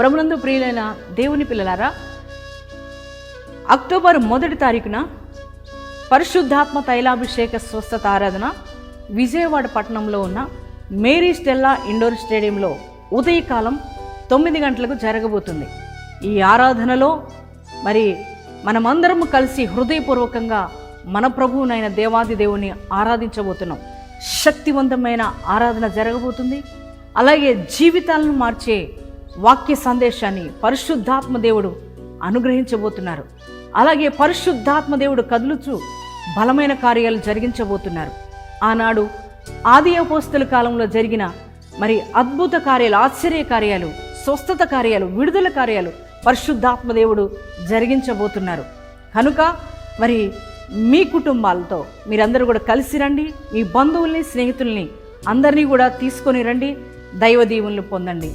ప్రభునందు ప్రియులైన దేవుని పిల్లలారా అక్టోబర్ మొదటి తారీఖున పరిశుద్ధాత్మ తైలాభిషేక స్వస్థత ఆరాధన విజయవాడ పట్టణంలో ఉన్న మేరీ స్టెల్లా ఇండోర్ స్టేడియంలో ఉదయకాలం తొమ్మిది గంటలకు జరగబోతుంది. ఈ ఆరాధనలో మరి మనమందరం కలిసి హృదయపూర్వకంగా మన ప్రభువునైన దేవాది దేవుని ఆరాధించబోతున్నాం. శక్తివంతమైన ఆరాధన జరగబోతుంది. అలాగే జీవితాలను మార్చే వాక్య సందేశాన్ని పరిశుద్ధాత్మ దేవుడు అనుగ్రహించబోతున్నారు. అలాగే పరిశుద్ధాత్మ దేవుడు కదులుచు బలమైన కార్యాలు జరిగించబోతున్నారు. ఆనాడు ఆది అపోస్తుల కాలంలో జరిగిన మరి అద్భుత కార్యాలు ఆశ్చర్య కార్యాలు స్వస్థత కార్యాలు విడుదల కార్యాలు పరిశుద్ధాత్మ దేవుడు జరిగించబోతున్నారు. కనుక మరి మీ కుటుంబాలతో మీరందరూ కూడా కలిసి రండి మీ బంధువుల్ని స్నేహితుల్ని అందరినీ కూడా తీసుకొని రండి దైవ దీవులను పొందండి.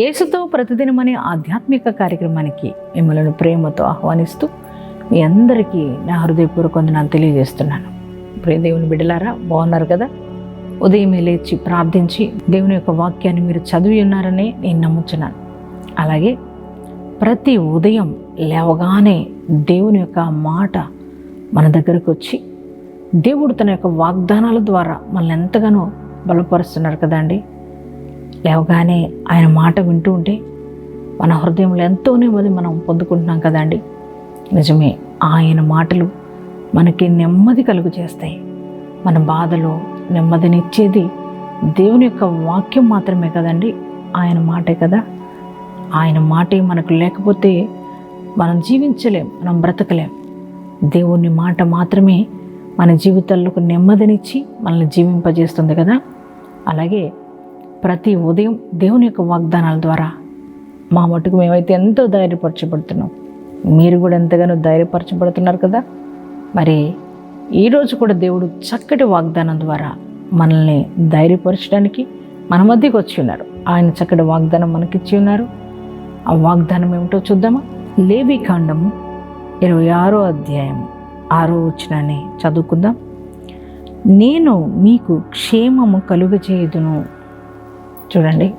యేసుతో ప్రతిదినం అనే ఆధ్యాత్మిక కార్యక్రమానికి మిమ్మల్ని ప్రేమతో ఆహ్వానిస్తూ మీ అందరికీ నా హృదయపూర్వక వందనాలు తెలియజేస్తున్నాను. ప్రే దేవుని బిడ్డలారా బాగున్నారు కదా? ఉదయమే లేచి ప్రార్థించి దేవుని యొక్క వాక్యాన్ని మీరు చదివి ఉన్నారని నేను నమ్ముచున్నాను. అలాగే ప్రతి ఉదయం లేవగానే దేవుని యొక్క మాట మన దగ్గరకు వచ్చి దేవుడు తన యొక్క వాగ్దానాల ద్వారా మనల్ని ఎంతగానో బలపరుస్తున్నారు కదండి లేవగానే ఆయన మాట వింటూ ఉంటే మన హృదయంలో ఎంతో నెమ్మది మనం పొందుకుంటున్నాం కదండి. నిజమే ఆయన మాటలు మనకి నెమ్మది కలుగు చేస్తాయి. మన బాధలో నెమ్మదినిచ్చేది దేవుని యొక్క వాక్యం మాత్రమే కదండి ఆయన మాటే కదా. ఆయన మాటే మనకు లేకపోతే మనం జీవించలేం మనం బ్రతకలేం. దేవుని మాట మాత్రమే మన జీవితాల్లోకి నెమ్మదినిచ్చి మనల్ని జీవింపజేస్తుంది కదా. అలాగే ప్రతి ఉదయం దేవుని యొక్క వాగ్దానాల ద్వారా మా మటుకు మేమైతే ఎంతో ధైర్యపరచబడుతున్నాం. మీరు కూడా ఎంతగానో ధైర్యపరచబడుతున్నారు కదా? మరి ఈరోజు కూడా దేవుడు చక్కటి వాగ్దానం ద్వారా మనల్ని ధైర్యపరచడానికి మన మధ్యకి వచ్చి ఉన్నారు. ఆయన చక్కటి వాగ్దానం మనకిచ్చి ఉన్నారు. ఆ వాగ్దానం ఏమిటో చూద్దామా? లేవి కాండము ఇరవై ఆరో అధ్యాయం ఆరో వచ్చినాన్ని చదువుకుందాం. నేను మీకు క్షేమము కలుగచేయుదును చూడండి.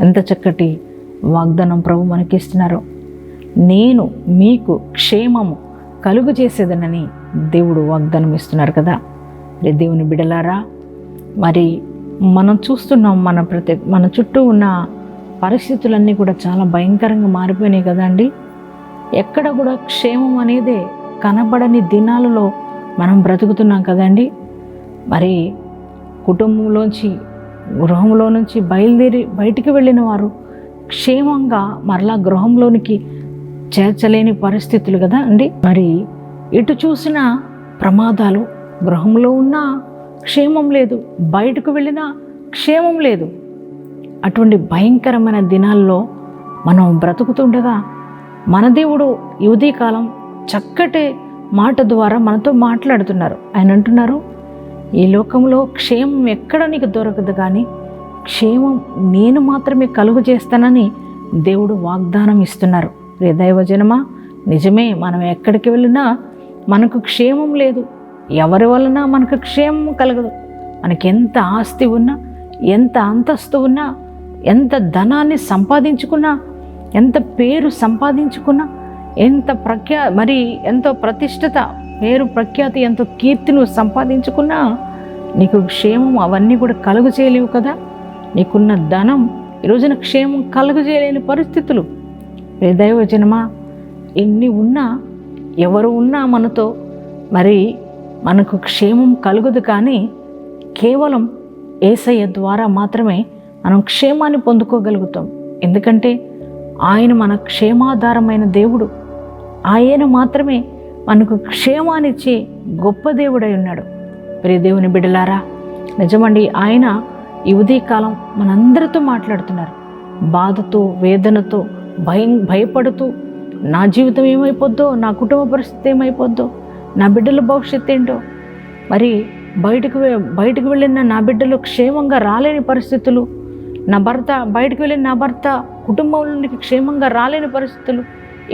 ఎంత చక్కటి వాగ్దానం ప్రభు మనకి ఇస్తున్నారు నేను మీకు క్షేమము కలుగు చేసేదనని దేవుడు వాగ్దానం ఇస్తున్నారు కదా. మరి దేవుని బిడలారా మరి మనం చూస్తున్నాం మన ప్రతి మన చుట్టూ ఉన్న పరిస్థితులన్నీ కూడా చాలా భయంకరంగా మారిపోయినాయి కదండి ఎక్కడ కూడా క్షేమం అనేదే కనబడని దినాలలో మనం బ్రతుకుతున్నాం కదండి మరి కుటుంబంలోంచి గృహంలో నుంచి బయలుదేరి బయటికి వెళ్ళిన వారు క్షేమంగా మరలా గృహంలోనికి చేర్చలేని పరిస్థితులు కదా అండి? మరి ఇటు చూసిన ప్రమాదాలు గృహంలో ఉన్నా క్షేమం లేదు బయటకు వెళ్ళినా క్షేమం లేదు. అటువంటి భయంకరమైన దినాల్లో మనం బ్రతుకుతుండగా మన దేవుడు ఈ కాలం చక్కటి మాట ద్వారా మనతో మాట్లాడుతున్నారు. ఆయన అంటున్నారు ఈ లోకంలో క్షేమం ఎక్కడ నీకు దొరకదు కానీ క్షేమం నేను మాత్రమే కలుగు చేస్తానని దేవుడు వాగ్దానం ఇస్తున్నారు. రే దైవజనమా నిజమే మనం ఎక్కడికి వెళ్ళినా మనకు క్షేమం లేదు. ఎవరి వలన మనకు క్షేమం కలగదు? మనకి ఎంత ఆస్తి ఉన్నా ఎంత అంతస్తు ఉన్నా ఎంత ధనాన్ని సంపాదించుకున్నా ఎంత పేరు సంపాదించుకున్నా ఎంత ప్రఖ్యా మరి ఎంతో ప్రతిష్టత పేరు ప్రఖ్యాతి ఎంతో కీర్తి నువ్వు సంపాదించుకున్నా నీకు క్షేమం అవన్నీ కూడా కలుగు చేయలేవు కదా? నీకున్న ధనం ఈ రోజున క్షేమం కలుగు చేయలేని పరిస్థితులు. ఏ దైవజనమా ఎన్ని ఉన్నా ఎవరు ఉన్నా మనతో మరి మనకు క్షేమం కలుగదు కానీ కేవలం ఏసయ్య ద్వారా మాత్రమే మనం క్షేమాన్ని పొందుకోగలుగుతాం. ఎందుకంటే ఆయన మన క్షేమాధారమైన దేవుడు. ఆయన మాత్రమే మనకు క్షేమాన్నిచ్చి గొప్ప దేవుడై ఉన్నాడు. ప్రియ దేవుని బిడ్డలారా నిజమండి ఆయన ఈ ఉదయకాలం మనందరితో మాట్లాడుతున్నారు. బాధతో వేదనతో భయం భయపడుతూ నా జీవితం ఏమైపోద్దో నా కుటుంబ పరిస్థితి ఏమైపోద్దో నా బిడ్డల భవిష్యత్తు ఏంటో మరి బయటకు బయటకు వెళ్ళిన నా బిడ్డలు క్షేమంగా రాలేని పరిస్థితులు నా భర్త బయటకు వెళ్ళిన నా భర్త కుటుంబంలోనికి క్షేమంగా రాలేని పరిస్థితులు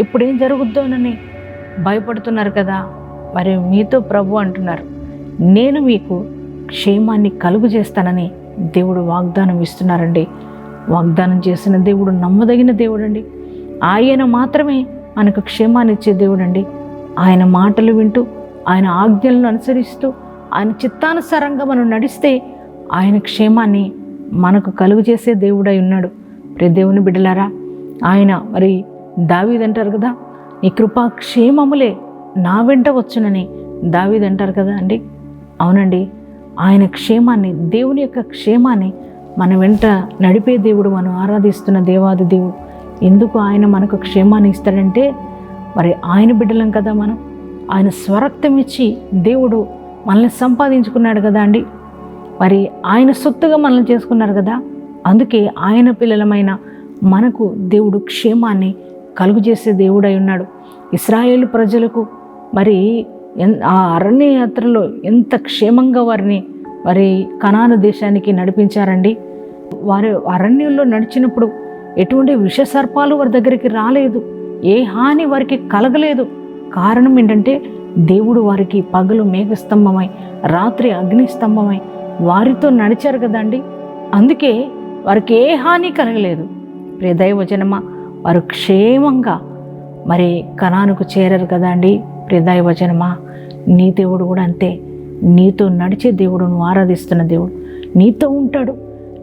ఇప్పుడు ఏం జరుగుద్దోనని భయపడుతున్నారు కదా? మరి మీతో ప్రభు అంటున్నారు నేను మీకు క్షేమాన్ని కలుగు చేస్తానని దేవుడు వాగ్దానం ఇస్తున్నారండి. వాగ్దానం చేసిన దేవుడు నమ్మదగిన దేవుడండి. ఆయన మాత్రమే మనకు క్షేమాన్ని ఇచ్చే దేవుడండి. ఆయన మాటలు వింటూ ఆయన ఆజ్ఞలను అనుసరిస్తూ ఆయన చిత్తానుసారంగా మనం నడిస్తే ఆయన క్షేమాన్ని మనకు కలుగు చేసే దేవుడై ఉన్నాడు. ప్రియ దేవుని బిడ్డలారా ఆయన మరి దావీదంటారు కదా నీ కృపా క్షేమములే నా వెంట వచ్చునని దావీదంటారు కదా అండి? అవునండి. ఆయన క్షేమాన్ని దేవుని యొక్క క్షేమాన్ని మన వెంట నడిపే దేవుడు మనం ఆరాధిస్తున్న దేవాది దేవుడు. ఎందుకు ఆయన మనకు క్షేమాన్ని ఇస్తాడంటే మరి ఆయన బిడ్డలం కదా మనం. ఆయన స్వరక్తం ఇచ్చి దేవుడు మనల్ని సంపాదించుకున్నాడు కదా అండి? మరి ఆయన సొత్తుగా మనల్ని చేసుకున్నారు కదా? అందుకే ఆయన పిల్లలమైన మనకు దేవుడు క్షేమాన్ని కలుగు చేసే దేవుడై ఉన్నాడు. ఇస్రాయేల్ ప్రజలకు మరి ఎన్- ఆ అరణ్య యాత్రలో ఎంత క్షేమంగా వారిని మరి కనాను దేశానికి నడిపించారండి. వారు అరణ్యంలో నడిచినప్పుడు ఎటువంటి విషసర్పాలు వారి దగ్గరికి రాలేదు. ఏ హాని వారికి కలగలేదు. కారణం ఏంటంటే దేవుడు వారికి పగలు మేఘస్తంభమై రాత్రి అగ్నిస్తంభమై వారితో నడిచారు కదండి. అందుకే వారికి ఏ హాని కలగలేదు. ప్రియ దైవజనమా వారు క్షేమంగా మరి కణానికి చేరారు కదండి అండి? దైవజనమా నీ దేవుడు కూడా అంతే. నీతో నడిచే దేవుడు నువ్వు ఆరాధిస్తున్న దేవుడు. నీతో ఉంటాడు.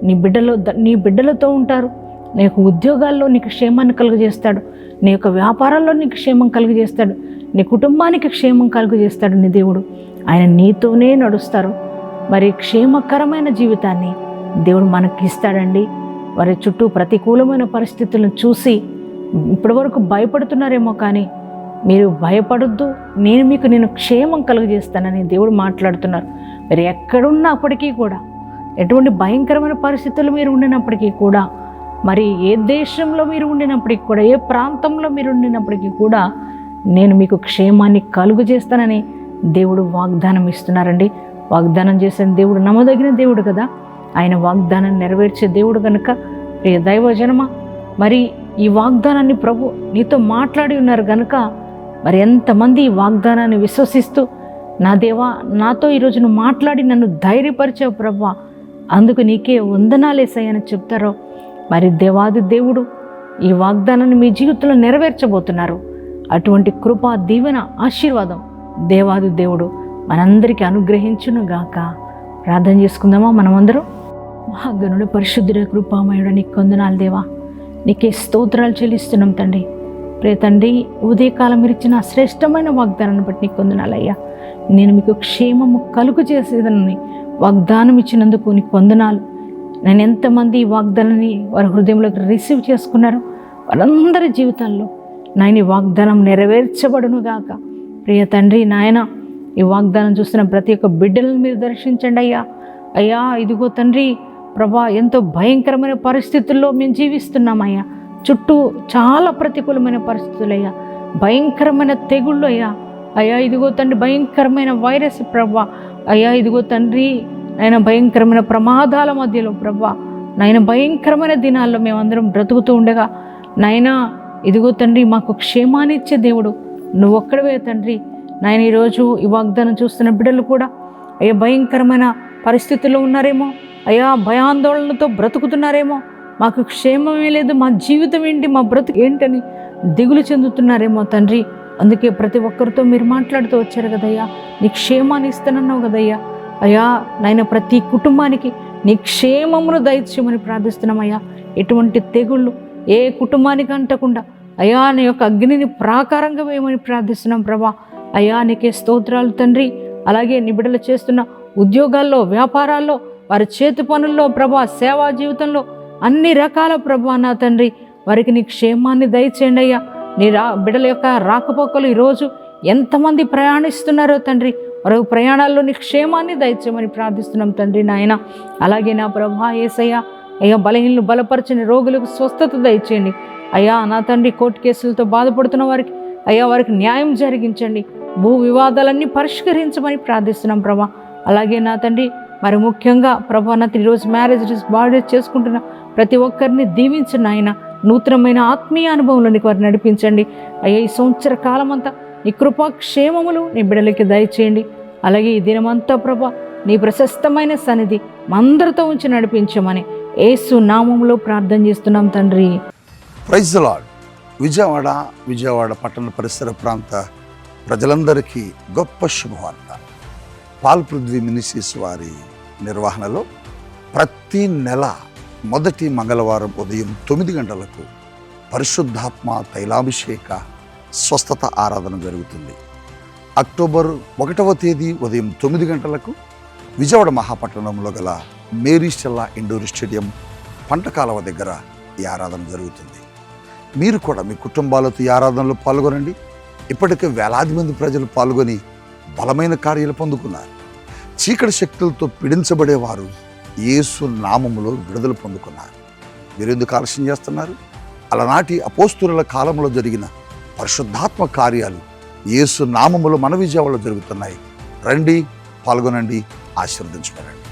నీ బిడ్డలో నీ బిడ్డలతో ఉంటారు. నీ యొక్క ఉద్యోగాల్లో నీకు క్షేమాన్ని కలుగజేస్తాడు. నీ యొక్క వ్యాపారాల్లో నీకు క్షేమం కలుగజేస్తాడు. నీ కుటుంబానికి క్షేమం కలుగజేస్తాడు నీ దేవుడు. ఆయన నీతోనే నడుస్తారు. మరి క్షేమకరమైన జీవితాన్ని దేవుడు మనకి ఇస్తాడండి. వారి చుట్టూ ప్రతికూలమైన పరిస్థితులను చూసి ఇప్పటివరకు భయపడుతున్నారేమో కానీ మీరు భయపడొద్దు. నేను మీకు నేను క్షేమం కలుగజేస్తానని దేవుడు మాట్లాడుతున్నారు. మీరు ఎక్కడున్నప్పటికీ కూడా ఎటువంటి భయంకరమైన పరిస్థితులు మీరు ఉండినప్పటికీ కూడా మరి ఏ దేశంలో మీరు ఉండినప్పటికీ కూడా ఏ ప్రాంతంలో మీరు ఉండినప్పటికీ కూడా నేను మీకు క్షేమాన్ని కలుగు చేస్తానని దేవుడు వాగ్దానం ఇస్తున్నారండి వాగ్దానం చేసిన దేవుడు నమ్మదగిన దేవుడు కదా. ఆయన వాగ్దానం నెరవేర్చే దేవుడు కనుక ప్రియ దైవజనమ మరి ఈ వాగ్దానాన్ని ప్రభు నీతో మాట్లాడి ఉన్నారు కనుక మరి ఎంతమంది ఈ వాగ్దానాన్ని విశ్వసిస్తూ నా దేవా నాతో ఈరోజు నువ్వు మాట్లాడి నన్ను ధైర్యపరిచావు ప్రభా అందుకు నీకే వందనాలేసాయని చెప్తారో మరి దేవాది దేవుడు ఈ వాగ్దానాన్ని మీ జీవితంలో నెరవేర్చబోతున్నారు. అటువంటి కృపా దీవెన ఆశీర్వాదం దేవాది దేవుడు మనందరికీ అనుగ్రహించును గాక ప్రార్థన చేసుకుందామా మనమందరం? మహాగణుడు పరిశుద్ధుడ కృపామయుడు నీకు కొందనాలు దేవా. నీకే స్తోత్రాలు చెల్లిస్తున్నాం తండ్రి. ప్రే తండ్రి ఉదయకాలం మీరు ఇచ్చిన శ్రేష్టమైన వాగ్దానాన్ని బట్టి నీకు కొందనాలయ్యా నేను మీకు క్షేమము కలుగు చేసేదని వాగ్దానం ఇచ్చినందుకు నీకు వందనాలు. నేను ఎంతమంది ఈ వాగ్దానాన్ని వారి హృదయంలోకి రిసీవ్ చేసుకున్నారు వారందరి జీవితాల్లో నాయన ఈ వాగ్దానం నెరవేర్చబడును గాక. ప్రియ తండ్రి నాయన ఈ వాగ్దానం చూస్తున్న ప్రతి ఒక్క బిడ్డలను మీరు దర్శించండి అయ్యా. అయ్యా ఇదిగో తండ్రి ప్రభా ఎంతో భయంకరమైన పరిస్థితుల్లో మేము జీవిస్తున్నామయ్యా. చుట్టూ చాలా ప్రతికూలమైన పరిస్థితులయ్యా. భయంకరమైన తెగుళ్ళు అయ్యా. అయ్యా ఇదిగో తండ్రి భయంకరమైన వైరస్ ప్రభా. అయ్యా ఇదిగో తండ్రి నాయన భయంకరమైన ప్రమాదాల మధ్యలో ప్రభా. నాయన భయంకరమైన దినాల్లో మేమందరం బ్రతుకుతూ ఉండగా నాయనా ఇదిగో తండ్రి మాకు క్షేమాన్ని ఇచ్చే దేవుడు. నువ్వు ఒక్కడవే తండ్రి. నాయన ఈరోజు ఈ వాగ్దానం చూస్తున్న బిడ్డలు కూడా అయ్యా భయంకరమైన పరిస్థితుల్లో ఉన్నారేమో. అయ్యా భయాందోళనతో బ్రతుకుతున్నారేమో. మాకు క్షేమమే లేదు మా జీవితం ఏంటి మా బ్రతుకు ఏంటని దిగులు చెందుతున్నారేమో తండ్రి. అందుకే ప్రతి ఒక్కరితో మీరు మాట్లాడుతూ వచ్చారు కదయ్యా. నీ క్షేమాన్ని ఇస్తానన్నావు కదయ్యా. అయ్యా నాయన ప్రతి కుటుంబానికి నీ క్షేమమును దయచేయమని ప్రార్థిస్తున్నామయ్యా. ఎటువంటి తెగుళ్ళు ఏ కుటుంబానికి అంటకుండా అయ్యా నీ యొక్క అగ్నిని ప్రాకారంగా వేయమని ప్రార్థిస్తున్నాం ప్రభా. అయ్యా నీకే స్తోత్రాలు తండ్రి. అలాగే నీ బిడ్డలు చేస్తున్న ఉద్యోగాల్లో వ్యాపారాల్లో వారి చేతి పనుల్లో ప్రభా సేవా జీవితంలో అన్ని రకాల ప్రభా నా తండ్రి వారికి నీ క్షేమాన్ని దయచేయండి అయ్యా. నీ రా బిడ్డల యొక్క రాకపోకలు ఈరోజు ఎంతమంది ప్రయాణిస్తున్నారో తండ్రి వారి ప్రయాణాల్లో నీ క్షేమాన్ని దయచేయమని ప్రార్థిస్తున్నాం తండ్రి నాయన. అలాగే నా ప్రభా ఏసయ్య అయ్యా బలహీనలు బలపరచని రోగులకు స్వస్థత దయచేయండి. అయ్యా నా తండ్రి కోర్టు కేసులతో బాధపడుతున్న వారికి అయ్యా వారికి న్యాయం జరిగించండి. భూ వివాదాలన్నీ పరిష్కరించమని ప్రార్థిస్తున్నాం ప్రభా. అలాగే నా తండ్రి మరి ముఖ్యంగా ప్రభా నా ఈరోజు మ్యారేజ్ బాడీ చేసుకుంటున్న ప్రతి ఒక్కరిని దీవించిన ఆయన నూతనమైన ఆత్మీయ అనుభవంలోనికి వారిని నడిపించండి. అయ్యా ఈ సంవత్సర కాలం అంతా నీ కృపాక్షేమములు నీ బిడ్డలకి దయచేయండి. అలాగే ఈ దినమంతా ప్రభా నీ ప్రశస్తమైన సన్నిధి మందరితో ఉంచి నడిపించమని ఏసు నామంలో ప్రార్థన చేస్తున్నాం తండ్రి. ప్రైజ్ లాడ్ విజయవాడ విజయవాడ పట్టణ పరిసర ప్రాంత ప్రజలందరికీ గొప్ప శుభవార్త. పాల్ పృథ్వీ వారి నిర్వహణలో ప్రతి నెల మొదటి మంగళవారం ఉదయం తొమ్మిది గంటలకు పరిశుద్ధాత్మ తైలాభిషేక స్వస్థత ఆరాధన జరుగుతుంది. అక్టోబర్ ఒకటవ తేదీ ఉదయం తొమ్మిది గంటలకు విజయవాడ మహాపట్టణంలో గల మేరీ చెల్లా ఇండోర్ స్టేడియం పంట కాలువ దగ్గర ఈ ఆరాధన జరుగుతుంది. మీరు కూడా మీ కుటుంబాలతో ఈ ఆరాధనలో పాల్గొనండి. ఇప్పటికే వేలాది మంది ప్రజలు పాల్గొని బలమైన కార్యాలు పొందుకున్నారు. చీకటి శక్తులతో పీడించబడేవారు యేసు నామములో విడుదల పొందుకున్నారు. మీరు ఎందుకు ఆలస్యం చేస్తున్నారు? అలనాటి అపోస్తుల కాలంలో జరిగిన పరిశుద్ధాత్మ కార్యాలు యేసు నామములో మన విజయవాడలో జరుగుతున్నాయి. రండి పాల్గొనండి ఆశీర్వదించబడండి.